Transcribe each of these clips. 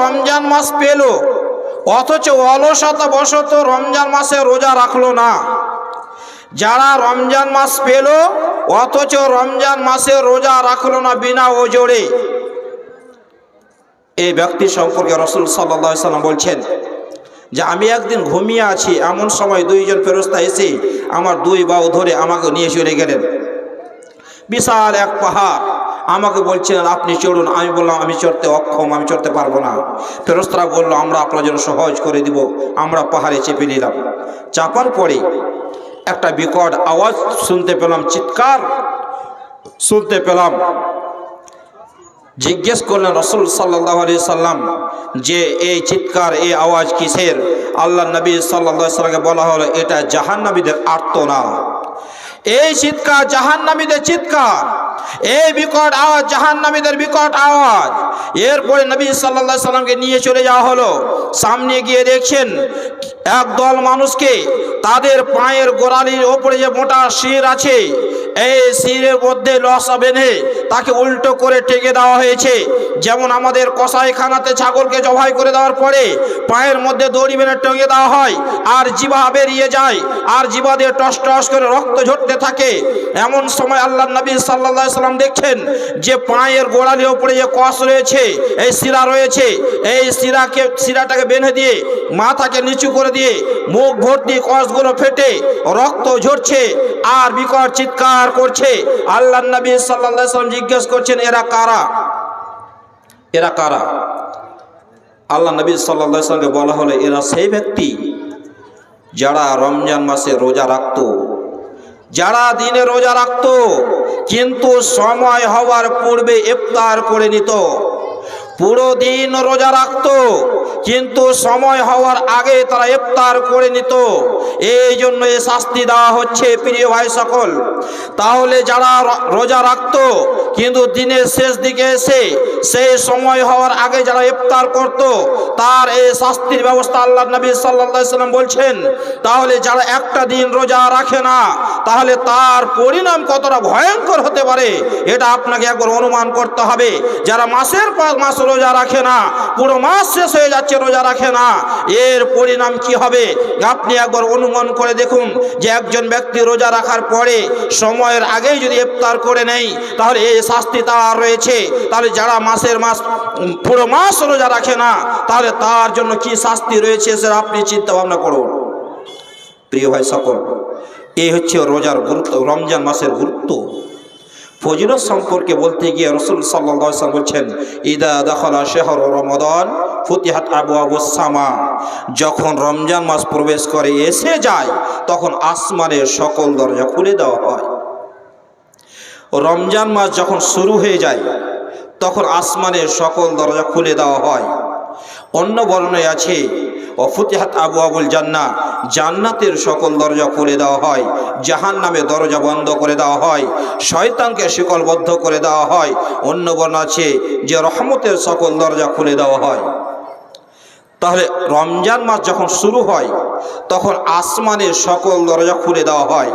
রমজান মাস পেল। অথচ অলসতা বশত রমজান মাসে রোজা রাখল না। যারা রমজান মাস পেল, অথচ রমজান মাসে রোজা রাখল না বিনা ওজোরে। এই ব্যক্তি সম্পর্কে রসুল সাল্লা সাল্লাম বলছেন যে, আমি একদিন ঘুমিয়ে আছি, এমন সময় দুইজন ফেরস্তা এসে আমার দুই বাউ ধরে আমাকে নিয়ে চলে গেলেন। বিশাল এক পাহাড় আমাকে বলছিলেন আপনি চড়ুন। আমি বললাম, আমি চড়তে অক্ষম, আমি চড়তে পারব না। ফেরস্তারা বলল, আমরা আপনার জন্য সহজ করে দিব, আমরা পাহাড়ে চেপে নিলাম। চাপার পরে একটা বিকট আওয়াজ শুনতে পেলাম, চিৎকার শুনতে পেলাম। জিজ্ঞেস করলেন, রসুল সাল্লাহ আলি সাল্লাম, যে এই চিৎকার, এই আওয়াজ কিসের? আল্লাহ নবী সাল্লাহ সাল্লামকে বলা হলো, এটা জাহান্নাবীদের আর্তনা এই চিৎকার জাহান্নামীদের চিৎকার। এই বিকট আওয়াজ, জাহান্নামীদের বিকট আওয়াজ। এরপরে নবী সাল্লাহ সাল্লামকে নিয়ে চলে যাওয়া হলো। সামনে গিয়ে দেখছেন একদল মানুষকে তাদের পায়ের গোড়ালির ওপরে যে মোটা শির আছে, এই শিরের মধ্যে লসা বেঁধে তাকে উল্টো করে টেকে দেওয়া হয়েছে। যেমন আমাদের কসাইখানাতে ছাগলকে জবাই করে দেওয়ার পরে পায়ের মধ্যে দড়ি বেঁধে টঙে দেওয়া হয় আর জিভা বেরিয়ে যায়, আর জিবা দিয়ে টস টস করে রক্ত ঝরতে থাকে। এমন সময় আল্লাহ নবী সাল্লাহ সাল্লাম দেখছেন যে পায়ের গোড়ালির ওপরে যে কষ রয়েছে, এই শিরা রয়েছে, এই শিরাকে, শিরাটাকে বেঁধে দিয়ে, মাথাকে নিচু করে দিয়ে, মুখ ভর্তি কষগুলো ফেটে, রক্ত ঝরছে, আর বিকট চিৎকার করছে। আল্লাহ নবী সাল্লাহ সাল্লাম জিজ্ঞেস করছেন, এরা কারা? এরা কারা? আল্লাহ নবী সাল্লাহ সাল্লামকে বলা হলো, এরা সেই ব্যক্তি যারা রমজান মাসে রোজা রাখতো যারা দিনে রোজা রাখত কিন্তু সময় হওয়ার পূর্বে ইফতার করে নিত। পুরো দিন রোজা রাখত, কিন্তু সময় হওয়ার আগে তারা ইফতার করে নিত। এই জন্য এ শাস্তি দেওয়া হচ্ছে প্রিয় ভাই সকল। তাহলে যারা রোজা রাখতো, কিন্তু দিনের শেষ দিকে এসে সেই সময় হওয়ার আগে যারা ইফতার করত, তার এই শাস্তির ব্যবস্থা আল্লাহ নবী সাল্লাহ সাল্লাম বলছেন, তাহলে যারা একটা দিন রোজা রাখে না, তাহলে তার পরিণাম কতটা ভয়ঙ্কর হতে পারে, এটা আপনাকে একবার অনুমান করতে হবে। যারা মাসের পর মাস রোজা রাখে না, পুরো মাস শেষ হয়ে যাচ্ছে রোজা রাখে না। এর পরিণাম কি হবে? আপনি একবার অনুমান করে দেখুন যে একজন ব্যক্তি রোজা রাখার পরে সময়ের আগেই যদি ইফতার করে নেই, তাহলে এই শাস্তি তার রয়েছে। তাহলে যারা মাসের মাস, পুরো মাস রোজা রাখে না, তাহলে তার জন্য কি শাস্তি রয়েছে সেটা আপনি চিন্তা ভাবনা করুন। প্রিয় ভাই সকল, এই হচ্ছে রোজার গুরুত্ব, রমজান মাসের গুরুত্ব। ফজিলত সম্পর্কে বলতে গিয়ে রসুল সাল্লাম বলছেন, ইদা দখলা শেহর রমদন, ফতিহাত আবু আবু সামা। যখন রমজান মাস প্রবেশ করে, এসে যায়, তখন আসমানের সকল দরজা খুলে দেওয়া হয়। রমজান মাস যখন শুরু হয়ে যায়, তখন আসমানের সকল দরজা খুলে দেওয়া হয়। অন্য বর্ণায় আছে, অফুতিহাত আবু আবুল জান্না জান্নাতের সকল দরজা খুলে দেওয়া হয় জাহান নামে দরজা বন্ধ করে দেওয়া হয়, শয়তানকে শিকলবদ্ধ করে দেওয়া হয়। অন্য বর্ণ আছে যে রহমতের সকল দরজা খুলে দেওয়া হয়। তাহলে রমজান মাস যখন শুরু হয় তখন আসমানের সকল দরজা খুলে দেওয়া হয়।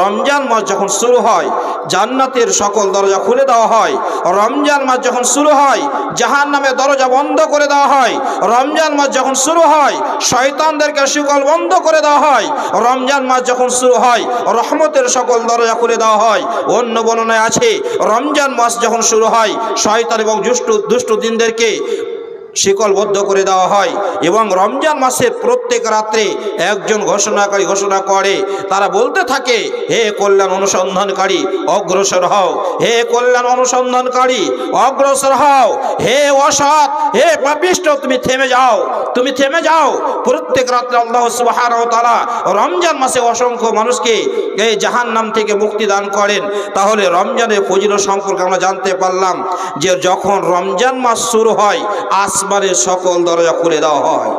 রমজান মাস যখন শুরু হয়, জান্নাতের সকল দরজা খুলে দেওয়া হয়। রমজান মাস যখন শুরু হয় জাহান নামে দরজা বন্ধ করে দেওয়া হয়। রমজান মাস যখন শুরু হয়, শয়তানদেরকে শিকল বন্ধ করে দেওয়া হয়। রমজান মাস যখন শুরু হয়, রহমতের সকল দরজা খুলে দেওয়া হয়। অন্য বর্ণনায় আছে, রমজান মাস যখন শুরু হয়, শয়তান এবং দুষ্টু দুষ্টু দিনদেরকে শিকলবদ্ধ করে দেওয়া হয় এবং রমজান মাসে প্রত্যেক রাত্রে একজন ঘোষণাকারী ঘোষণা করে, তারা বলতে থাকে, হে কল্যাণ অনুসন্ধানকারী, অগ্রসর হও। হে কল্যাণ অনুসন্ধানকারী, অগ্রসর হও। হে অসৎ, হে পাপিষ্ট, তুমি থেমে যাও। তুমি থেমে যাও। প্রত্যেক রাত্রে আল্লাহ ওয়া তাআলা রমজান মাসে অসংখ্য মানুষকে এই জাহান্নাম থেকে মুক্তি দান করেন। তাহলে রমজানের ফজিলত সম্পর্কে আমরা জানতে পারলাম যে যখন রমজান মাস শুরু হয় আসমানের সকল দরজা খুলে দেওয়া হয়।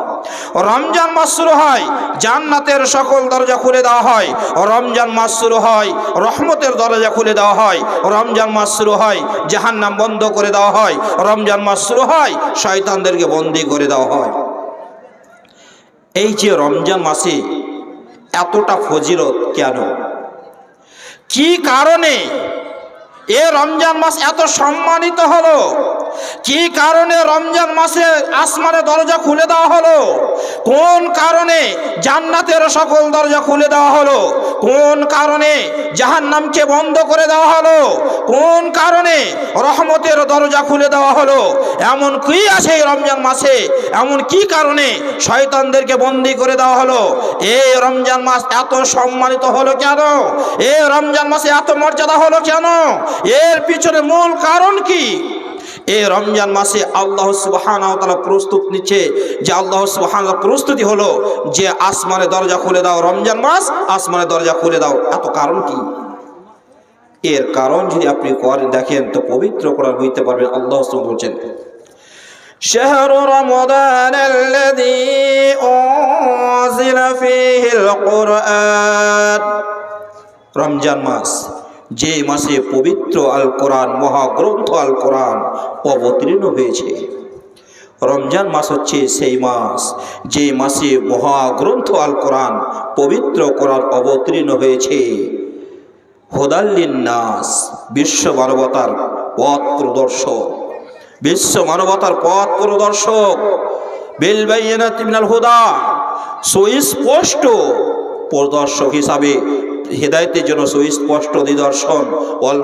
রমজান মাস শুরু হয়, জান্নাতের সকল দরজা খুলে দেওয়া হয়। রমজান মাস শুরু হয়, রহমতের দরজা খুলে দেওয়া হয়। রমজান মাস শুরু হয়, জাহান্নাম বন্ধ করে দেওয়া হয়। রমজান মাস শুরু হয়, শয়তানদেরকে বন্দি করে দেওয়া হয়। এই যে রমজান মাসে এতটা ফজিলত কেন? কি কারণে? এ রমজান মাস এত সম্মানিত হলো? কি কারণে রমজান মাসে আসমানের দরজা খুলে দেওয়া হলো? কোন কারণে জান্নাতের সকল দরজা খুলে দেওয়া হলো? কোন কারণে জাহান্নামকে বন্ধ করে দেওয়া হলো? কোন কারণে রহমতের দরজা খুলে দেওয়া হলো? এমন কি আছে রমজান মাসে? এমন কি কারণে শয়তানদেরকে বন্দি করে দেওয়া হলো? এই রমজান মাস এত সম্মানিত হলো কেন? এই রমজান মাসে এত মর্যাদা হলো কেন? এর পিছনে মূল কারণ কি? এই রমজান মাসে আল্লাহ সুবহান প্রস্তুত নিচ্ছে যে আল্লাহ সুবহান প্রস্তুতি হলো যে আসমানে দরজা খুলে দাও রমজান মাস আসমানে দরজা খুলে দাও এত কারণ কি এর কারণ যদি আপনি করেন দেখেন তো পবিত্র করার বুঝতে পারবেন আল্লাহ সুবহান বলছেন شهر رمضان الذي أنزل فيه القرآن রমজান মাস যে মাসে পবিত্র আল কোরআন মহাগ্রন্থ আল কোরআন অবতীর্ণ হয়েছে। রমজান মাস হচ্ছে সেই মাস যে মাসে মহাগ্রন্থ আল কোরআন পবিত্র কোরআন অবতীর্ণ হয়েছে। হোদাল্লিন নাস বিশ্ব মানবতার পথ প্রদর্শক। বিশ্ব মানবতার পথ প্রদর্শক। বেলবাইনা তিমিনাল হুদা সুস্পষ্ট প্রদর্শক হিসাবে হেদায়তের জন্য সুস্পষ্ট নিদর্শন অল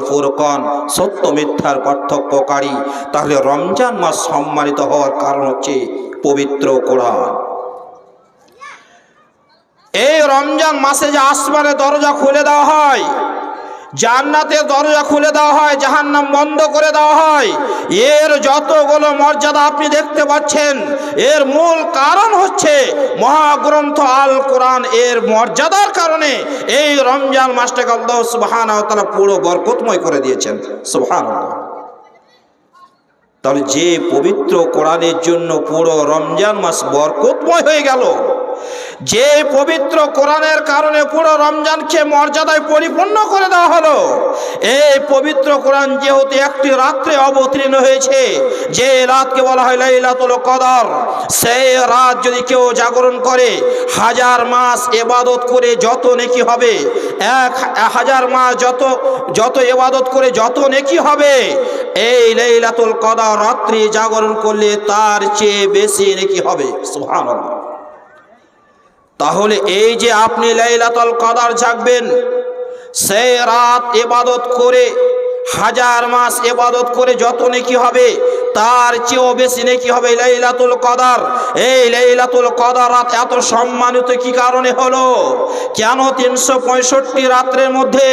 সত্য মিথ্যার পার্থক্যকারী। তাহলে রমজান মাস সম্মানিত হওয়ার কারণ হচ্ছে পবিত্র কোরআন। এই রমজান মাসে যে আসমানে দরজা খুলে দেওয়া হয় জান্নাতের দরজা খুলে দেওয়া হয়, জাহান্নাম বন্ধ করে দেওয়া হয়। এর যতগুলো মর্যাদা আপনি দেখতে পাচ্ছেন, এর মূল কারণ হচ্ছে মহাগ্রন্থ আল কোরআন এর মর্যাদার কারণে এই রমজান মাসটাকে আল্লাহ সুবাহান তারা পুরো বরকতময় করে দিয়েছেন। সুবহান তাহলে যে পবিত্র কোরআনের জন্য পুরো রমজান মাস বরকতময় হয়ে গেল, যে পবিত্র কোরআনের কারণে পুরো রমজানকে মর্যাদায় পরিপূর্ণ করে দেওয়া হলো, এই পবিত্র কোরআন যেহেতু একটি রাত্রে অবতীর্ণ হয়েছে, যে রাতকে বলা হয় লাইলাতুল কদর, সেই রাত যদি কেউ জাগরণ করে, হাজার মাস এবাদত করে যত নেকি হবে, এক হাজার মাস যত যত এবাদত করে যত নেকি হবে, এই লাইলাতুল কদর রাত্রি জাগরণ করলে তার চেয়ে বেশি নাকি হবে? সুহান তাহলে এই যে আপনি লাইলাতল কাদার জাগবেন, সেই রাত এবাদত করে হাজার মাস এবাদত করে যত নেকি হবে, তার চেয়েও বেশি নেকি হবে লাইলাতুল কদর। এই লাইলাতুল কদার রাত এত সম্মানিত কি কারণে হলো? কেন তিনশো পঁয়ষট্টি রাত্রের মধ্যে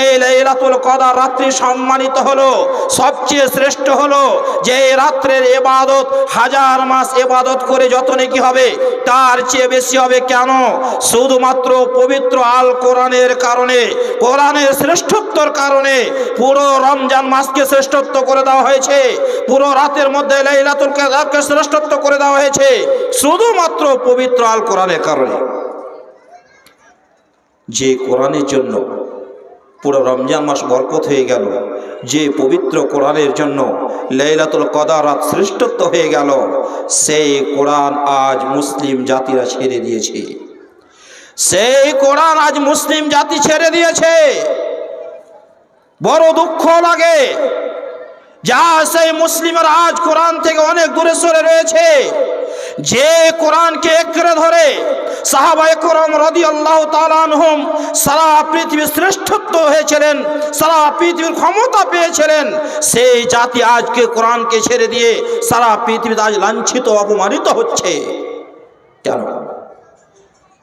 এই লাইলাতুল কদার রাত্রি সম্মানিত হলো? সবচেয়ে শ্রেষ্ঠ হলো যে রাত্রের এবাদত, হাজার মাস এবাদত করে যত নেকি হবে, তার চেয়ে বেশি হবে কেন? শুধুমাত্র পবিত্র আল কোরআনের কারণে, কোরআনের শ্রেষ্ঠত্বর কারণে পুরো রমজান মাসকে শ্রেষ্ঠত্ব করে দেওয়া হয়েছে। পুরো রাতের মধ্যে লাইলাতুল কাদরকে শ্রেষ্ঠত্ব করে দেওয়া হয়েছে, শুধুমাত্র পবিত্র আল কোরআনের কারণে। যে কোরআনের জন্য পুরো রমজান মাস বরকত হয়ে গেল, যে পবিত্র কোরআনের জন্য লাইলাতুল কদর রাত শ্রেষ্ঠত্ব হয়ে গেল, সেই কোরআন আজ মুসলিম জাতিরা ছেড়ে দিয়েছে। সেই কোরআন আজ মুসলিম জাতি ছেড়ে দিয়েছে। বড় দুঃখ লাগে। যা সেই মুসলিমের আজ কোরআন থেকে অনেক দূরে সরে রয়েছে। যে কোরআনকে একরে ধরে সাহাবাই করম রদি আল্লাহ তালানহম সারা পৃথিবীর শ্রেষ্ঠত্ব হয়েছিলেন, সারা পৃথিবীর ক্ষমতা পেয়েছিলেন, সেই জাতি আজকে কোরআনকে ছেড়ে দিয়ে সারা পৃথিবীতে আজ লাঞ্ছিত, অপমানিত হচ্ছে। কেন?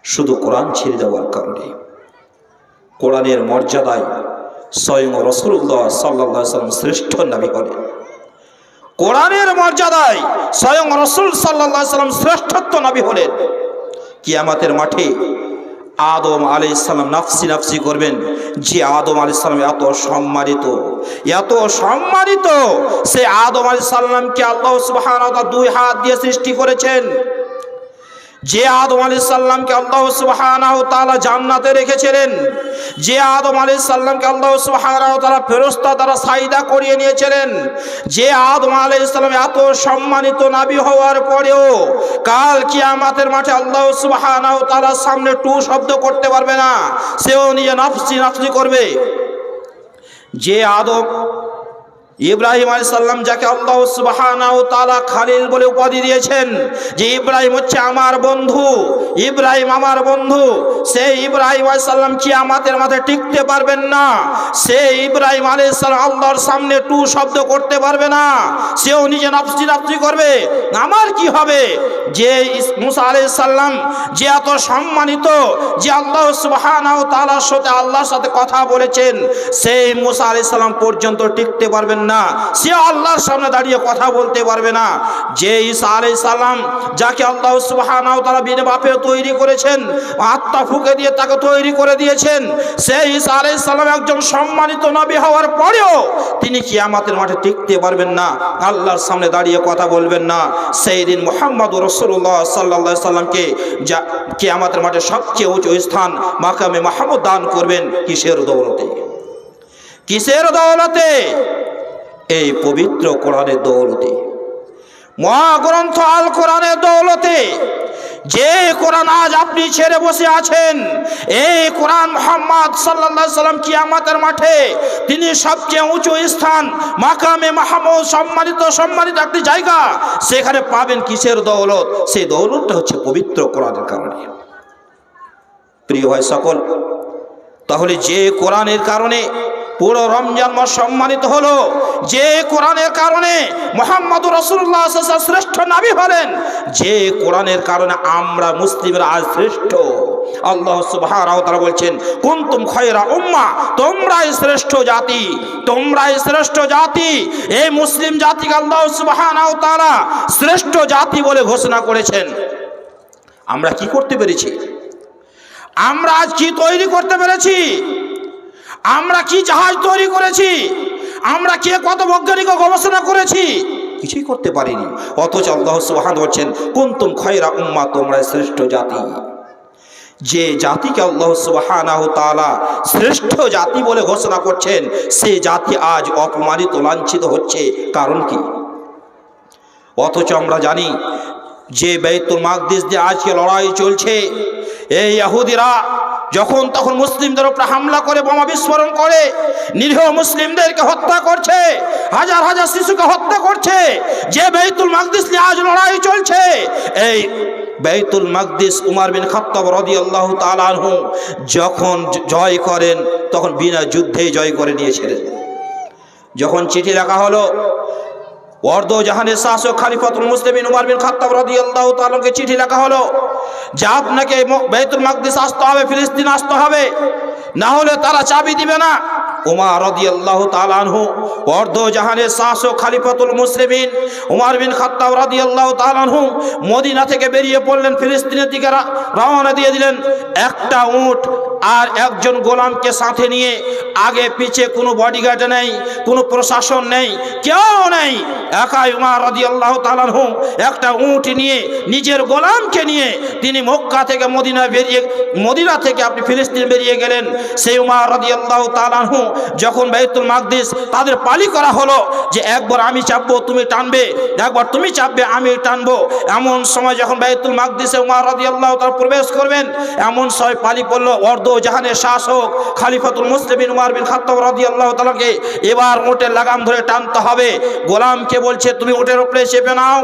শুধু কোরআন ছেড়ে দেওয়ার কারণে। কোরআনের মর্যাদায় স্বয়ং রসুল্লাহ সাল্লাহ সাল্লাম শ্রেষ্ঠ নামী করেন কোরআনের মর্যাদায় স্বয়ং রসুল সাল্লাহ সাল্লাম শ্রেষ্ঠত্ব নাবি হলেন। কিয়ামাতের মাঠে আদম আলি ইসলাম নাফসি নাফসি করবেন। যে আদম আলি সাল্লাম এত সম্মানিত এত সম্মানিত, সে আদম আলি সাল্লামকে আল্লাহ সুবাহ দুই হাত দিয়ে সৃষ্টি করেছেন। যে আদম আলী সাল্লামকে আল্লাহ সুবাহানাহ তালা জান্নাতে রেখেছিলেন, যে আদম আলী সাল্লামকে আল্লাহ সুবাহানাহ তালা ফেরস্তা তারা সাইদা করিয়ে নিয়েছিলেন, যে আদম আলী ইসলাম এত সম্মানিত নাবি হওয়ার পরেও কাল কি কিয়ামাতের মাঠে আল্লাহ সুবাহানাহ তালার সামনে টু শব্দ করতে পারবে না, সেও নিয়ে নাফসি নাফসি করবে। যে আদম ইব্রাহিম আলাইসাল্লাম যাকে আল্লাহ সুবহানাহু তালা খালিল বলে উপাধি দিয়েছেন, যে ইব্রাহিম হচ্ছে আমার বন্ধু, ইব্রাহিম আমার বন্ধু সেই ইব্রাহিম আলাইসাল্লাম কি আমাদের মাথায় টিকতে পারবেন না, সে ইব্রাহিম আলাইসাল্লাম আল্লাহর সামনে টু শব্দ করতে পারবে না, সেও নিজে নাফসি নাফসি করবে, আমার কি হবে? যে মুসা আলাইসাল্লাম যে এত সম্মানিত, যে আল্লাহ সুবহানাহু তালার সাথে আল্লাহর সাথে কথা বলেছেন, সেই মুসা আলাইসাল্লাম পর্যন্ত টিকতে পারবেন না। সে আল্লাহর সামনে দাঁড়িয়ে কথা বলতে পারবে না। যে ঈসা আলাইসাল্লাম যাকে আল্লাহ সুবহানাহু তাআলা বিনা বাপে তৈরি করেছেন, আত্মা ফুকে দিয়ে তাকে তৈরি করে দিয়েছেন সেই ঈসা আলাইসাল্লাম একজন সম্মানিত নবী হওয়ার পরেও তিনি কিয়ামতের মাঠে টিকতে পারবেন না, আল্লাহর সামনে দাঁড়িয়ে কথা বলবেন না। সেই দিন মোহাম্মদ রসুল্লাহ সাল্লাহ সাল্লামকে যা কিয়ামতের মাঠে সবচেয়ে উঁচু স্থান মাকামে মাহমুদ দান করবেন কিসের দৌলতে? কিসের দৌলতে? এই পবিত্র কোরআনের দৌলতে। মহাগ্রন্থ আল কোরআনের দৌলতে যে কোরআন আজ আপনি ছেড়ে বসে আছেন, এই কোরআন মোহাম্মদ সাল্লাহ সাল্লাম কিয়ামাতের মাঠে তিনি সবচেয়ে উঁচু স্থান, মাকামে মাহমুদ সম্মানিত সম্মানিত একটি জায়গা, সেখানে পাবেন কিসের দৌলত? সেই দৌলতটা হচ্ছে পবিত্র কোরআনের কারণে। প্রিয় হয় সকল, তাহলে যে কোরআনের কারণে পুরো রমজান মাস সম্মানিত হলো। যে কোরআনের কারণে মোহাম্মদ রসুল্লাহ শ্রেষ্ঠ নাবি হলেন, যে কোরআনের কারণে আমরা মুসলিমরা আজ শ্রেষ্ঠ। আল্লাহ ওয়া তাআলা বলছেন, কুনতুম খয়রা উম্মা, তোমরাই শ্রেষ্ঠ জাতি, তোমরাই শ্রেষ্ঠ জাতি। এই মুসলিম জাতিকে আল্লাহ ওয়া তাআলা শ্রেষ্ঠ জাতি বলে ঘোষণা করেছেন। আমরা কি করতে পেরেছি? আমরা আজ কি তৈরি করতে পেরেছি? আমরা কি জাহাজ তৈরি করেছি? আমরা কে কত বৈজ্ঞানিক গবেষণা করেছি? কিছুই করতে পারিনি। অথচ আল্লাহ সুবহান বলছেন, কুনতুম খয়রা উম্মা তোমরা শ্রেষ্ঠ জাতি। যে জাতিকে আল্লাহ সুবহানাহু শ্রেষ্ঠ জাতি বলে ঘোষণা করছেন, সে জাতি আজ অপমানিত, লাঞ্ছিত হচ্ছে। কারণ কি? অথচ আমরা জানি, যে বেতুল মাকদিস দিয়ে আজকে লড়াই চলছে, এই ইহুদিরা যখন তখন মুসলিমদের উপরে হামলা করে, বোমা বিস্ফোরণ করে, নিরীহ মুসলিমদেরকে হত্যা করছে, হাজার হাজার শিশুকে হত্যা করছে, যে বেতুল মাকদিস নিয়ে আজ লড়াই চলছে, এই বেতুল মাকদিস উমার বিন খাত্তাব রাদিয়াল্লাহু তাআলা আনহু যখন জয় করেন, তখন বিনা যুদ্ধেই জয় করে নিয়েছিলেন। যখন চিঠি লেখা হলো অর্ধ জাহানের শাসক খালিফাতুল মুসলিমিন উমার বিন খাত্তাব রাদিয়াল্লাহু তাআলাকে চিঠি লেখা হলো, যে আপনাকে বাইতুল মাকদিস আসতে হবে, ফিলিস্তিন আসতে হবে, না হলে তারা চাবি দিবে না। উমার রাদিয়াল্লাহু তাআলা আনহু অর্ধ জাহানের শাসক খালিফাতুল মুসলিমিন উমার বিন খাত্তাব রাদিয়াল্লাহু তাআলা আনহু মদিনা থেকে বেরিয়ে পড়লেন, ফিলিস্তিনের দিকে রওনা দিয়ে দিলেন। একটা উট আর একজন গোলামকে সাথে নিয়ে আগে পিছে কোনো বডিগার্ড নেই, কোনো প্রশাসন নেই, কেউ নেই। একাই উমার রাদিয়াল্লাহু তাআলা আনহু একটা উট নিয়ে, নিজের গোলামকে নিয়ে তিনি মক্কা থেকে মদিনা বেরিয়ে, মদিনা থেকে আপনি ফিলিস্তিন বেরিয়ে গেলেন। সেই উমার রাদিয়াল্লাহু তাআলা আনহু যখন বাইতুল মাকদিস তাদের পালি করা হলো যে একবার আমি চাপবো, তুমি টানবে, একবার তুমি চাপবে, আমি টানবো। এমন সময় যখন বাইতুল মাকদিসে উমার আল্লাহ তাআলা প্রবেশ করবেন, এমন সময় পালি পড়ল, অর্ধ জাহানের শাসক খালিফাতুল মুসলিমিন উমার বিন খাত্তাব রাদিয়াল্লাহু তাআলাকে এবার ওটের লাগাম ধরে টানতে হবে। গোলামকে বলছে, তুমি ওটের উপরে চেপে নাও।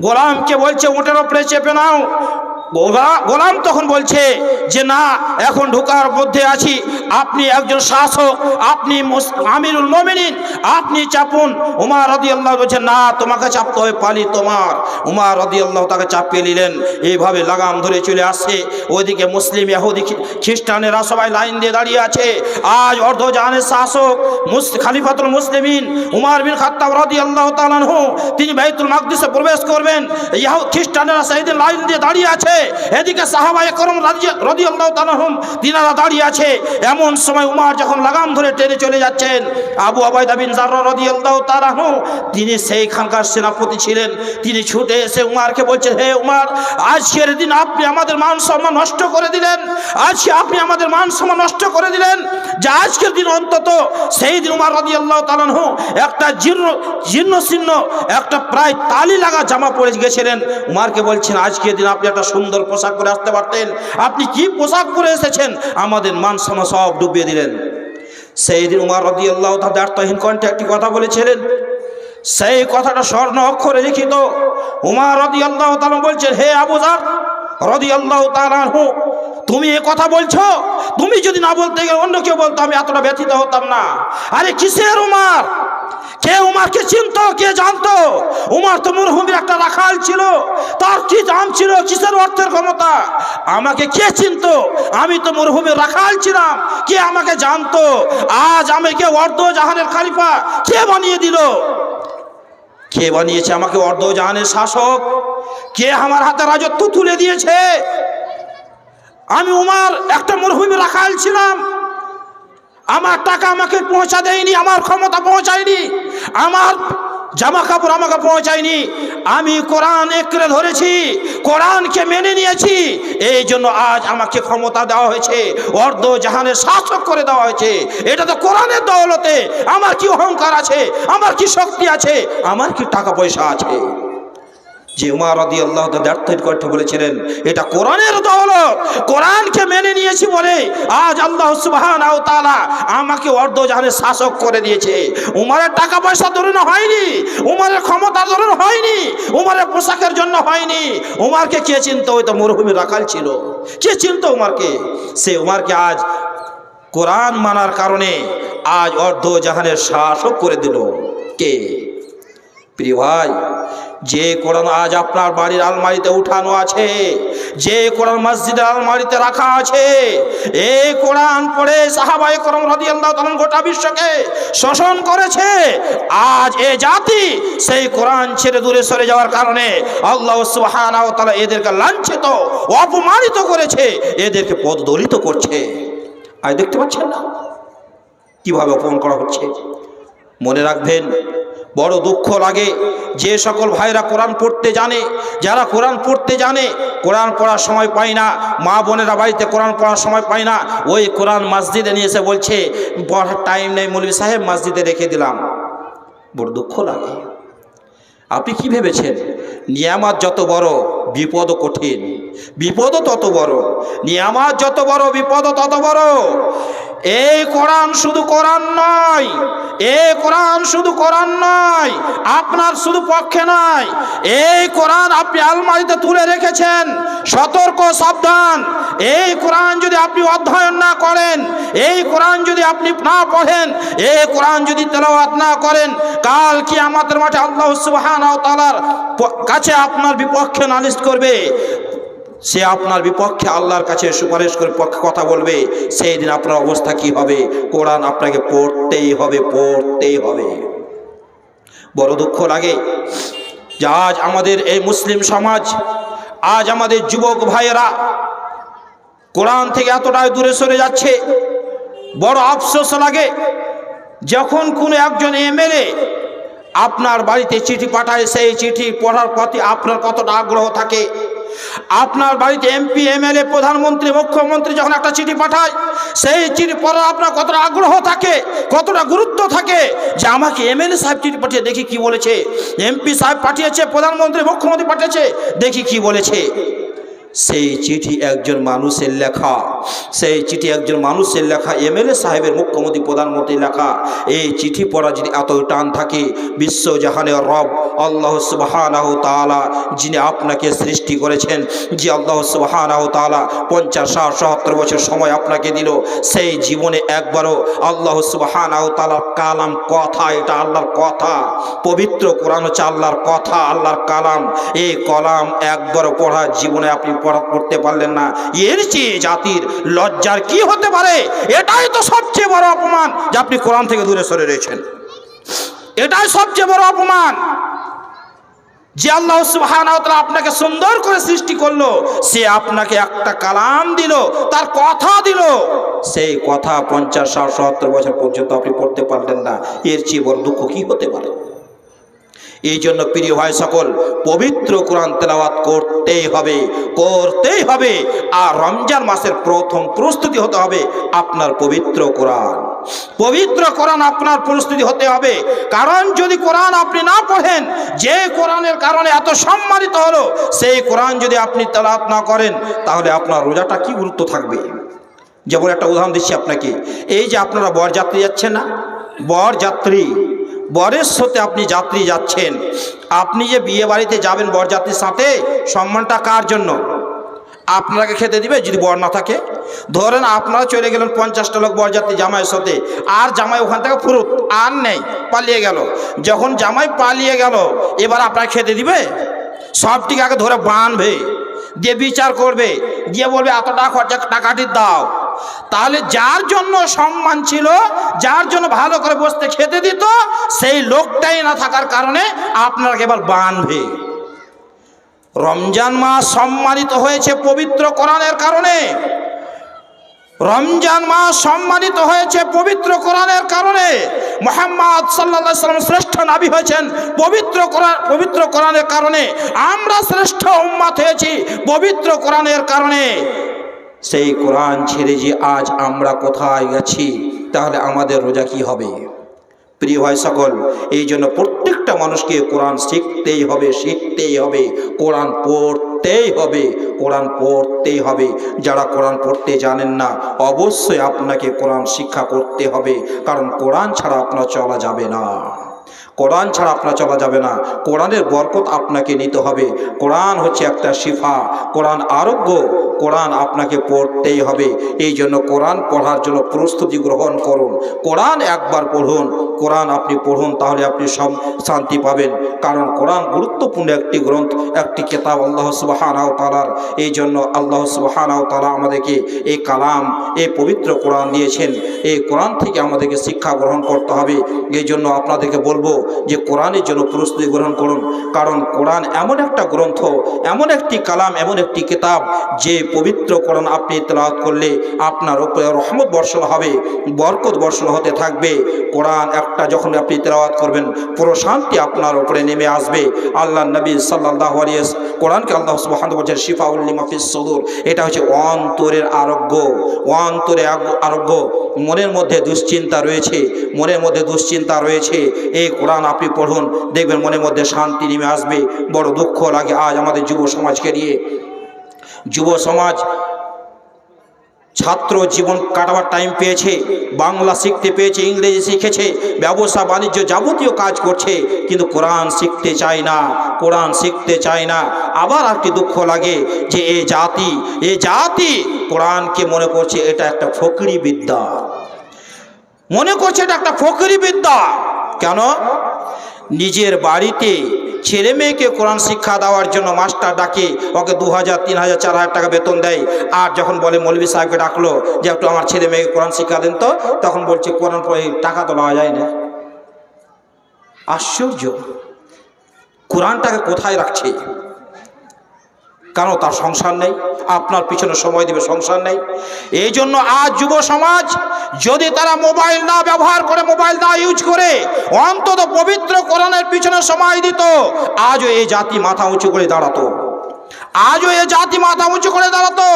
গোলামকে বলছে ওটের উপরে চেপে নাও। গোলাম তখন বলছে যে, না, এখন ঢোকার মধ্যে আছি। আপনি একজন শাসক, আপনি আমিরুল মোমিনিন, আপনি চাপুন। উমার রদি আল্লাহ বলছে, না তোমাকে চাপতে হবে, পালি তোমার। উমার রদি আল্লাহ তাকে চাপিয়ে নিলেন। এইভাবে লাগাম ধরে চলে আসছে। ওইদিকে মুসলিম ইহুদি খ্রিস্টানেরা সবাই লাইন দিয়ে দাঁড়িয়ে আছে। আজ অর্ধ অর্ধজাহানের শাসক খালিফাতুল মুসলিমিন উমার বিন খাত্তাব রদি আল্লাহ তালানহু তিনি বাইতুল মাকদিসে প্রবেশ করবেন। ইহু খ্রিস্টানেরা সেইদিন লাইন দিয়ে দাঁড়িয়ে আছে। এদিকে সাহাবায়ে করম রাদি আল্লাহ তালানহুম তিনারা দাঁড়িয়ে আছে। এমন সময় উমার যখন লাগাম ধরে টেনে চলে যাচ্ছেন, আবু আবাইদা বিন জাররা রাদি আল্লাহ তালানহু তিনি সেইখানকার সেনাপতি ছিলেন। তিনি ছুটে এসে উমারকে বলছেন, হে উমার, আজকের দিন আপনি আমাদের মান সম্মান নষ্ট করে দিলেন। আজকে আপনি আমাদের মান সম্মান নষ্ট করে দিলেন। যে আজকের দিন অন্তত, সেই দিন উমার রাদি আল্লাহ তালানহু একটা জীর্ণ জীর্ণ শীর্ণ একটা প্রায় তালি লাগা জামা পরে গেছিলেন। উমারকে বলছেন, আজকের দিন আপনি একটা সুন্দর পোশাক পরে আসতে পারতেন। আপনি কি পোশাক পরে এসেছেন? আমাদের মান সম্মান সব ডুবিয়ে দিলেন। সেই দিন উমার রদি আল্লাহ দার্থহীন কণ্ঠে একটি কথা বলেছিলেন। সেই কথাটা স্বর্ণ অক্ষরে লিখিত। উমার রদি আল্লাহ তালা বলছেন, হে আবুজার রদি আল্লাহ তালাহু তুমি এ কথা বলছো? তুমি যদি না বলতে গেলে অন্য কেউ বলতো, আমি এতটা ব্যথিত হতাম না। আরে কিসের উমার? কে উমারকে চিনত, কে জানতো? উমার তো মরহুমের একটা রাখাল ছিল। তার কি দাম ছিল? কিসের অর্থের ক্ষমতা? আমাকে কে চিনত? আমি তো মরহুমের রাখাল ছিলাম। কে আমাকে জানতো? আজ আমাকে অর্ধ জাহানের খালিফা? কে বানিয়ে দিল? কে বানিয়েছে আমাকে অর্ধ জাহানের শাসক? কে আমার হাতে রাজত্ব তুলে দিয়েছে? আমি উমার একটা মরহুমে রাখাল ছিলাম। আমার টাকা আমাকে পৌঁছা দেয়নি, আমার ক্ষমতা পৌঁছায়নি, আমার জামা কাপড় আমাকে পৌঁছায়নি। আমি কোরআন একরে ধরেছি, কোরআনকে মেনে নিয়েছি, এই জন্য আজ আমাকে ক্ষমতা দেওয়া হয়েছে, অর্ধ জাহানের শাসক করে দেওয়া হয়েছে। এটা তো কোরআনের দৌলতে, আমার কি অহংকার আছে, আমার কি শক্তি আছে, আমার কি টাকা পয়সা আছে? যে উমার রদি আল্লাহ ব্যর্থের কণ্ঠে বলেছিলেন, এটা কোরআনের দৌলত। কোরআনকে মেনে নিয়েছি বলে আজ আল্লাহ সুবহান আমাকে অর্ধ জাহানের শাসক করে দিয়েছে। উমারের টাকা পয়সা ধরুন হয়নি, উমারের ক্ষমতা ধরুন হয়নি, উমারের পোশাকের জন্য হয়নি। উমারকে কে চিনতো? ওই তো মরুভূমি রাখাল ছিল। কে চিনতো উমারকে? সে উমারকে আজ কোরআন মানার কারণে আজ অর্ধ জাহানের শাসক করে দিল। কে? প্রিয় ভাই, যে কোরআন আজ আপনার বাড়ির আলমারিতে উঠানো আছে, যে কোরআন মসজিদের আলমারিতে রাখা আছে, এই কোরআন পড়ে সাহাবাই করম রদি আল্লাহ গোটা বিশ্বকে শোষণ করেছে। আজ এ জাতি সেই কোরআন ছেড়ে দূরে সরে যাওয়ার কারণে আল্লাহ ওয়া তাআলা এদেরকে লাঞ্ছিত, অপমানিত করেছে, এদেরকে পদদলিত করছে। আজ দেখতে পাচ্ছেন না? কীভাবে অপমান করা হচ্ছে? মনে রাখবেন বড় দুঃখ লাগে। যে সকল ভাইরা কোরআন পড়তে জানে, যারা কোরআন পড়তে জানে, কোরআন পড়ার সময় পায় না। মা বোনেরা বাড়িতে কোরআন পড়ার সময় পায় না। ওই কোরআন মসজিদে নিয়ে এসে বলছে পড়ার টাইম নেই মৌলভী সাহেব, মসজিদে রেখে দিলাম। বড় দুঃখ লাগে। আপনি কি ভেবেছেন? নিয়ামাত যত বড়, বিপদ কঠিন। বিপদও তত বড়। নিয়ামাত যত বড় বিপদ তত বড়। এই কোরআন শুধু কোরআন নয়। এই কোরআন শুধু কোরআন নয়। আপনার শুধু পক্ষে নয়। এই কোরআন আপনি আলমারিতে তুলে রেখেছেন। সতর্ক, সাবধান। এই কোরআন যদি আপনি অধ্যয়ন না করেন, এই কোরআন যদি আপনি না পড়েন, এই কোরআন যদি তেলাওয়াত না করেন, কাল কি আমাদের মাঠে আল্লাহ তাআলার কাছে আপনার বিপক্ষে নালিশ করবে। সে আপনার বিপক্ষে আল্লাহর কাছে সুপারিশ করে পক্ষে কথা বলবে, সেই দিন আপনার অবস্থা কি হবে? কোরআন আপনাকে পড়তেই হবে পড়তেই হবে। বড় দুঃখ লাগে যে আজ আমাদের এই মুসলিম সমাজ, আজ আমাদের যুবক ভাইয়েরা কোরআন থেকে এতটাই দূরে সরে যাচ্ছে, বড় আফসোস লাগে যখন কোনো একজন এমএলএ আপনার বাড়িতে চিঠি পাঠায়, সেই চিঠি পড়ার প্রতি আপনার কতটা আগ্রহ থাকে আপনার বাড়িতে এমপি, এমএলএ, প্রধানমন্ত্রী, মুখ্যমন্ত্রী যখন একটা চিঠি পাঠায়, সেই চিঠি পড়ার আপনার কতটা আগ্রহ থাকে, কতটা গুরুত্ব থাকে যে আমাকে এমএলএ সাহেব চিঠি পাঠিয়ে দেখি কি বলেছে। এমপি সাহেব পাঠিয়েছে, প্রধানমন্ত্রী, মুখ্যমন্ত্রী পাঠিয়েছে, দেখি কি বলেছে। সেই চিঠি একজন মানুষের লেখা। সেই চিঠি একজন মানুষের লেখা। এমএলএ সাহেবের মুখ্যমন্ত্রী প্রধানমন্ত্রী লেখা। এই চিঠি পড়া যদি এত টান থাকে, বিশ্ব জাহানের রব, আল্লাহ তালা যিনি আপনাকে সৃষ্টি করেছেন, যে আল্লাহ সুবাহানাহ পঞ্চাশ, ষাট, সত্তর বছর সময় আপনাকে দিল, সেই জীবনে একবারও আল্লাহ সুবাহানাহ কালাম কথা, এটা আল্লাহর কথা। পবিত্র কোরআন হচ্ছে আল্লাহর কথা, আল্লাহর কালাম। এই কলাম একবারও পড়া জীবনে আপনি পড়া পড়তে পারলেন না। এর চেয়ে জাতির লজ্জার কি হতে পারে? এটাই তো সবচেয়ে বড় অপমান যে আপনি কোরআন থেকে দূরে সরে রয়েছেন। এটাই সবচেয়ে বড় অপমান যে আল্লাহ সুবহানাহু আপনাকে সুন্দর করে সৃষ্টি করল। সে আপনাকে একটা কালাম দিল, তার কথা দিল। সেই কথা পঞ্চাশ, ষাট, সত্তর বছর পর্যন্ত আপনি পড়তে পারলেন না। এর চেয়ে বড় দুঃখ কি হতে পারে? এই জন্য প্রিয় ভাই সকল, পবিত্র কোরআন তেলাওয়াত করতেই হবে করতেই হবে। আর রমজান মাসের প্রথম প্রস্তুতি হতে হবে আপনার পবিত্র কোরআন। পবিত্র কোরআন আপনার প্রস্তুতি হতে হবে। কারণ যদি কোরআন আপনি না পড়েন, যে কোরআনের কারণে এত সম্মানিত হলো, সেই কোরআন যদি আপনি তেলাওয়াত না করেন, তাহলে আপনার রোজাটা কি গুরুত্ব থাকবে? যেমন একটা উদাহরণ দিচ্ছি আপনাকে। এই যে আপনারা বরযাত্রী যাচ্ছেন না? বরযাত্রী। বরের সাথে আপনি যাত্রী যাচ্ছেন। আপনি যে বিয়ে বাড়িতে যাবেন বরযাত্রীর সাথে, সম্মানটা কার জন্য? আপনাকে খেতে দিবে যদি বর না থাকে। ধরেন আপনারা চলে গেলেন পঞ্চাশটা লোক বরযাত্রী জামাইয়ের সাথে আর জামাই ওখান থেকে ফুরুত আর নেই, পালিয়ে গেল। যখন জামাই পালিয়ে গেল, এবার আপনাকে খেতে দিবে? সবটিকে আগে ধরে বাঁধবে দিয়ে বিচার করবে, দিয়ে বলবে, এত টাকা খরচা টাকাটি দাও। তাহলে যার জন্য সম্মান ছিল, যার জন্য ভালো করে বসতে খেতে দিত, সেই লোকটাই না থাকার কারণে আপনাকে কেবল বাঁধবে রমজান মাস সম্মানিত হয়েছে পবিত্র কোরআনের কারণে। রমজান মাস সম্মানিত হয়েছে পবিত্র কোরআনের কারণে। মোহাম্মদ সাল্লাহ সাল্লাম শ্রেষ্ঠ নাবি হয়েছেন পবিত্র কোরআন পবিত্র কোরআনের কারণে। আমরা শ্রেষ্ঠ উম্মাত হয়েছি পবিত্র কোরআনের কারণে। সেই কোরআন ছেড়ে যে আজ আমরা কোথায় গেছি তাহলে আমাদের রোজা কি হবে? প্রিয় ভাই সকল, এই জন্য প্রত্যেকটা মানুষকে কোরআন শিখতেই হবে শিখতেই হবে। কোরআন পড়তেই হবে, কোরআন পড়তেই হবে। যারা কোরআন পড়তে জানেন না, অবশ্যই আপনাকে কোরআন শিক্ষা করতে হবে, কারণ কোরআন ছাড়া আপনার চলা যাবে না। কোরআন ছাড়া আপনার চলা যাবে না। কোরআনের বরকত আপনাকে নিতে হবে। কোরআন হচ্ছে একটা শিফা। কোরআন আরোগ্য। কোরআন আপনাকে পড়তেই হবে। এই জন্য কোরআন পড়ার জন্য প্রস্তুতি গ্রহণ করুন। কোরআন একবার পড়ুন। কোরআন আপনি পড়ুন, তাহলে আপনি সব শান্তি পাবেন। কারণ কোরআন গুরুত্বপূর্ণ একটি গ্রন্থ, একটি কেতাব আল্লাহ সুবাহানাও তালার এই জন্য আল্লাহ সুবাহানাও তালা আমাদেরকে এই কালাম, এই পবিত্র কোরআন দিয়েছেন। এই কোরআন থেকে আমাদেরকে শিক্ষা গ্রহণ করতে হবে। এই জন্য আপনাদেরকে বলব যে কোরআনের জন্য প্রস্তুতি গ্রহণ করুন। কারণ কোরআন এমন একটা গ্রন্থ, এমন একটি কালাম, এমন একটি কিতাব যে পবিত্র কোরআন আপনি তেলাওয়াত করলে আপনার উপরে রহমত বর্ষণ হবে, বরকত বর্ষণ হতে থাকবে। কোরআন একটা যখন আপনি তেলাওয়াত করবেন প্রশান্তি আপনার উপরে নেমে আসবে। আল্লাহ নবী সাল্লাহ আলিয়াস কোরআনকে আল্লাহ সুবাহান বলছেন শিফাউল্লি মাফিস সদুর। এটা হচ্ছে অন্তরের আরোগ্য, অন্তরে আরোগ্য। মনের মধ্যে দুশ্চিন্তা রয়েছে, মনের মধ্যে দুশ্চিন্তা রয়েছে। এই কোরআন আপনি পড়ুন, দেখবেন মনের মধ্যে শান্তি নেমে আসবে, বড় দুঃখ লাগে আজ আমাদের যুব সমাজকে নিয়ে। যুব সমাজ ছাত্র জীবন কাটাবার টাইম পেয়েছে, বাংলা শিখতে পেয়েছে, ইংরেজি শিখেছে, ব্যবসা, বাণিজ্য যাবতীয় কাজ করছে, কিন্তু কোরআন শিখতে চায় না, কোরআন শিখতে চায় না। আবার একটি দুঃখ লাগে যে এ জাতি এ জাতি কোরআনকে মনে করছে এটা একটা ফকরি বিদ্যা। মনে করছে এটা একটা ফকরি বিদ্যা। কেন? নিজের বাড়িতে ছেলে মেয়েকে কোরআন শিক্ষা দেওয়ার জন্য মাস্টার ডাকে, ওকে দু হাজার, তিন হাজার, চার হাজার টাকা বেতন দেয়। আর যখন বলে মৌলবী সাহেবকে ডাকলো যে, একটু আমার ছেলে মেয়েকে কোরআন শিক্ষা দেন তো? তখন বলছে, কোরআন টাকা তো নেওয়া যায় না। আশ্চর্য! কোরআনটাকে কোথায় রাখছে? কারণ তার সংসার নেই, আপনার পিছনে সময় দেবে, সংসার নেই। এই জন্য আজ যুব সমাজ, যদি তারা মোবাইল না ব্যবহার করে, মোবাইল না ইউজ করে, অন্তত পবিত্র কোরআনের পিছনে সময় দিত, আজও এই জাতি মাথা উঁচু করে দাঁড়াতো। আজও এ জাতি মাথা উঁচু করে দাঁড়াতো।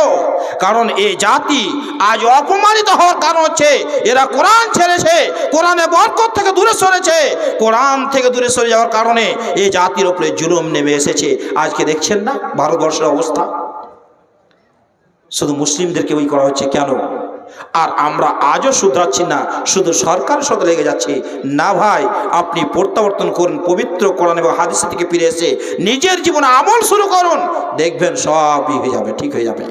কারণ এ জাতি আজ অপমানিত হওয়ার কারণ হচ্ছে, এরা কোরআন ছেড়েছে, কোরআনে বরকত থেকে দূরে সরেছে। কোরআন থেকে দূরে সরে যাওয়ার কারণে এ জাতির ওপরে জুলুম নেমে এসেছে। আজকে দেখছেন না ভারতবর্ষের অবস্থা? শুধু মুসলিমদেরকে ওই করা হচ্ছে কেন? আর আমরা আজও শুধরাচ্ছি না, শুধু সরকার সাথে লেগে যাচ্ছে। না ভাই, আপনি প্রত্যাবর্তন করুন, পবিত্র কোরআন এবং হাদিস থেকে ফিরে এসে নিজের জীবনে আমল শুরু করুন। দেখবেন সবই হয়ে যাবে, ঠিক হয়ে যাবে।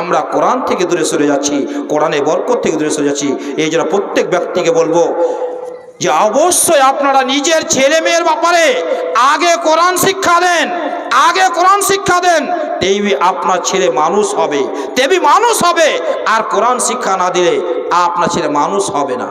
আমরা কোরআন থেকে দূরে সরে যাচ্ছি কোরআনে বরকত থেকে দূরে সরে যাচ্ছি। এই জন্য প্রত্যেক ব্যক্তিকে বলব যে অবশ্যই আপনারা নিজের ছেলে মেয়ের ব্যাপারে আগে কোরআন শিক্ষা দেন, আগে কোরআন শিক্ষা দেন তেবি আপনার ছেলে মানুষ হবে তেবি মানুষ হবে, আর কোরআন শিক্ষা না দিলে আপনার ছেলে মানুষ হবে না।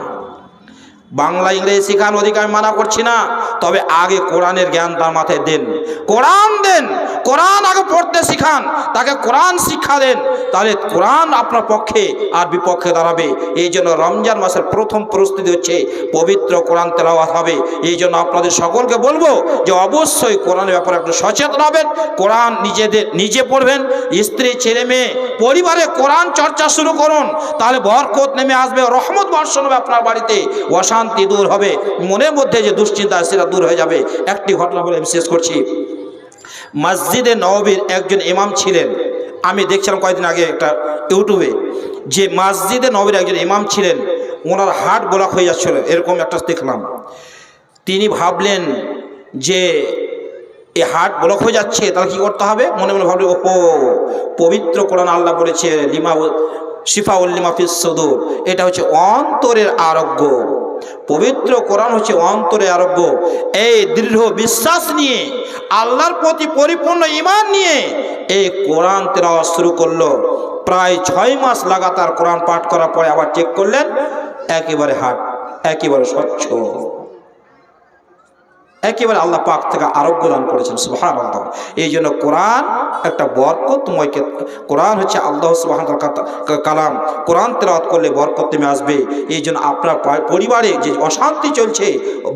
বাংলা, ইংরেজি শেখান অধিকার মানা করছি না। তবে আগে কোরআনের জ্ঞান তার মাথায় দেন। কোরআন দেন। কোরআন আগে পড়তে শিখান। তাকে কোরআন শিক্ষা দেন। তাহলে কোরআন আপনার পক্ষে আর বিপক্ষে দাঁড়াবে। এই জন্য রমজান মাসের প্রথম প্রস্তুতি হচ্ছে পবিত্র কোরআন তেলাওয়াত হবে। এই জন্য আপনাদের সকলকে বলব যে অবশ্যই কোরআনের ব্যাপারে আপনি সচেতন হবেন। কোরআন নিজেদের, নিজে পড়বেন। স্ত্রী, ছেলে, মেয়ে, পরিবারে কোরআন চর্চা শুরু করুন। তাহলে বরকত নেমে আসবে। রহমত বর্ষণ হবে আপনার বাড়িতে। অশান্তি দূর হবে। মনের মধ্যে যে দুশ্চিন্তা সেটা দূর হয়ে যাবে। একটি ঘটনা বলে আমি শেষ করছি। মসজিদে নববীর একজন ইমাম ছিলেন। আমি দেখছিলাম কয়েকদিন আগে একটা ইউটিউবে যে মসজিদে নবীর একজন ইমাম ছিলেন। ওনার হার্ট ব্লক হয়ে যাচ্ছিল, এরকম একটা দেখলাম। তিনি ভাবলেন যে এই হার্ট ব্লক হয়ে যাচ্ছে, তাহলে কি করতে হবে? মনে মনে ভাবলেন, ওহো, পবিত্র কোরআন আল্লাহ বলেছে, লিমা শিফা উল্লিমা ফিস সদুর। এটা হচ্ছে অন্তরের আরোগ্য। পবিত্র কোরআন হচ্ছে অন্তরে আরোগ্য। এই দৃঢ় বিশ্বাস নিয়ে, আল্লাহর প্রতি পরিপূর্ণ ইমান নিয়ে এই কোরআন তেলাওয়াত শুরু করল। প্রায় ছয় মাস লাগাতার কোরআন পাঠ করার পরে আবার চেক করলেন, একেবারে হাট, একেবারে স্বচ্ছ। একেবারে আল্লাহ পাক থেকে আরোগ্য দান করেছেন সুহান আল্লাহ এই জন্য কোরআন একটা বরকতময় কোরআন হচ্ছে আল্লাহ সুবাহ কালাম। কোরআন তেলাওয়াত করলে বরকত নেমে আসবে। এই জন্য আপনার পরিবারে যে অশান্তি চলছে,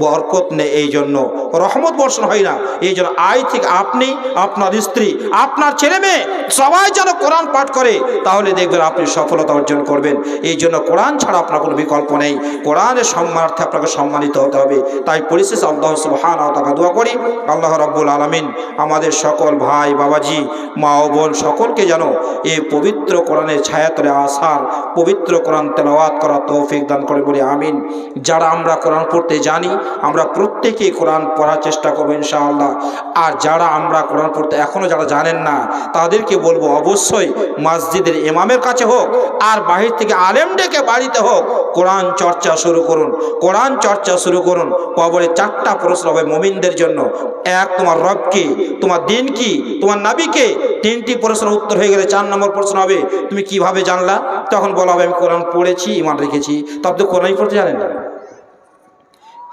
বরকত নেই এই জন্য। রহমত বর্ষণ হয় না। এই জন্য আয় থেকে আপনি, আপনার স্ত্রী, আপনার ছেলে মেয়ে, সবাই যেন কোরআন পাঠ করে, তাহলে দেখবেন আপনি সফলতা অর্জন করবেন। এই জন্য কোরআন ছাড়া আপনার কোনো বিকল্প নেই। কোরআনের সম্মানার্থে আপনাকে সম্মানিত হতে হবে। তাই পরিশেষে আল্লাহ সুবহান তাকে দোয়া করি, আল্লাহ রব্বুল আলমিন আমাদের সকল ভাই, বাবাজি, মা ও বোন সকলকে যেন এই পবিত্র কোরআনের ছায়াতলে আসার, পবিত্র কোরআন তেলাওয়াত করার তৌফিক দান করে বলি, আমিন। যারা আমরা কোরআন পড়তে জানি, আমরা প্রত্যেকেই কোরআন পড়ার চেষ্টা করব ইনশাআল্লাহ। আর যারা আমরা কোরআন পড়তে এখনও যারা জানেন না, তাদেরকে বলব অবশ্যই মসজিদের ইমামের কাছে হোক, আর বাহির থেকে আলেম ডেকে বাড়িতে হোক, কোরআন চর্চা শুরু করুন। কোরআন চর্চা শুরু করুন। কবরে চারটা প্রশ্ন হবে মমিনদের জন্য। এক, তোমার রব কি? তোমার দিন কি? তোমার নাবিকে তিনটি প্রশ্ন উত্তর হয়ে গেলে চার নম্বর প্রশ্ন হবে, তুমি কীভাবে জানলা? তখন বলা হবে, আমি কোরআন পড়েছি ইমান রেখেছি। তবে তো কোরআনই পড়তে জানেন না।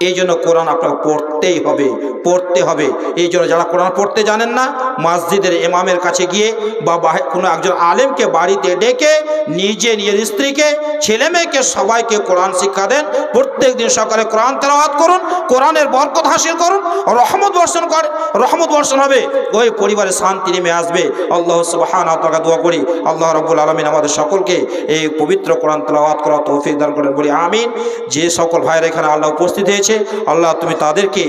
এই জন্য কোরআন আপনাকে পড়তেই হবে, পড়তে হবে। এই জন্য যারা কোরআন পড়তে জানেন না, মসজিদের ইমামের কাছে গিয়ে বা কোনো একজন আলেমকে বাড়িতে ডেকে নিজে, নিজের স্ত্রীকে ছেলে মেয়েকে সবাইকে কোরআন শিক্ষা দেন। প্রত্যেক দিন সকালে কোরআন তেলাওয়াত করুন, কোরআনের বরকত হাসিল করুন, রহমত বর্ষণ করে, রহমত বর্ষণ হবে। ওই পরিবারে শান্তি নেমে আসবে। আল্লাহ সুবাহান আপনাকে দোয়া করি, আল্লাহ রব্বুল আলমিন আমাদের সকলকে এই পবিত্র কোরআন তেলাওয়াত করা তৌফিক দান করেন বলি, আমিন। যে সকল ভাইয়ের এখানে আল্লাহ উপস্থিত হয়েছে আল্লাহ, তুমি তাদেরকে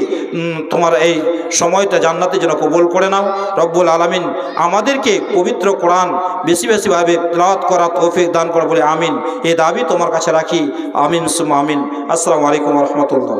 তোমার এই সময়টা জান্নাতে যেন কবুল করে নাও। রব্বুল আলমিন আমাদেরকে পবিত্র কোরআন বেশি বেশিভাবে তেলাওয়াত করা তৌফিক দান করা বলে আমিন। এ দাবি তোমার কাছে রাখি। আমিন সুম আমিন। আসসালামু আলাইকুম রহমতুল্লাহ।